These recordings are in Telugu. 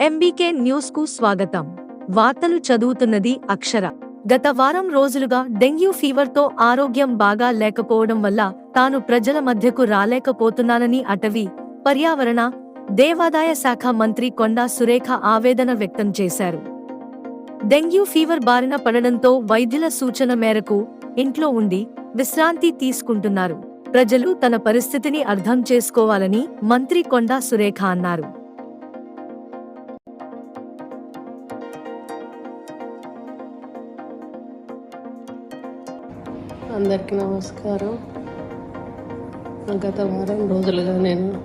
ఎంబీకే న్యూస్కు స్వాగతం. వార్తలు చదువుతున్నది అక్షర. గత వారం రోజులుగా డెంగ్యూ ఫీవర్తో ఆరోగ్యం బాగా లేకపోవడం వల్ల తాను ప్రజల మధ్యకు రాలేకపోతున్నానని అటవీ పర్యావరణ దేవాదాయ శాఖ మంత్రి కొండా సురేఖ ఆవేదన వ్యక్తం చేశారు. డెంగ్యూ ఫీవర్ బారిన పడడంతో వైద్యుల సూచన మేరకు ఇంట్లో ఉండి విశ్రాంతి తీసుకుంటున్నారు. ప్రజలు తన పరిస్థితిని అర్థం చేసుకోవాలని మంత్రి కొండా సురేఖ అన్నారు. అందరికీ నమస్కారం. గత వారం రోజులుగా నేను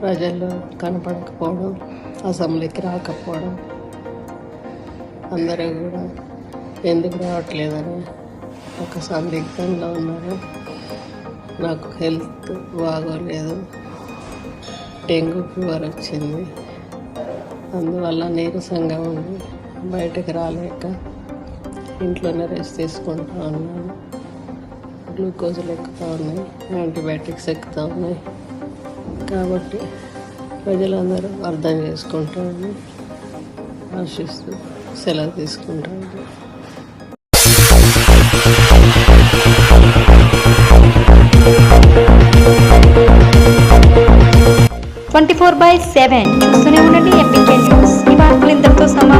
ప్రజల్లో కనపడకపోవడం అసెంబ్లీకి రాకపోవడం అందరూ కూడా ఎందుకు రావట్లేదని ఒక సందిగ్ధంలో ఉన్నారు. నాకు హెల్త్ బాగోలేదు డెంగ్యూ ఫీవర్ వచ్చింది. అందువల్ల నీరసంగా ఉంది బయటకు రాలేక ఇంట్లోనే రెస్ట్ తీసుకుంటా ఉన్నాను. గ్లూకోజులు ఎక్కుతూ ఉన్నాయి యాంటీబయాటిక్స్ ఎక్కుతూ ఉన్నాయి. కాబట్టి ప్రజలందరూ అర్థం చేసుకుంటాను ఆశిస్తూ సెలవు తీసుకుంటాను ట్వంటీ ఫోర్ బై సెవెన్ చూస్తూనే ఉండండి ఎంపీకే న్యూస్. ఈ వార్తలు ఇంతటితో సమాప్తం.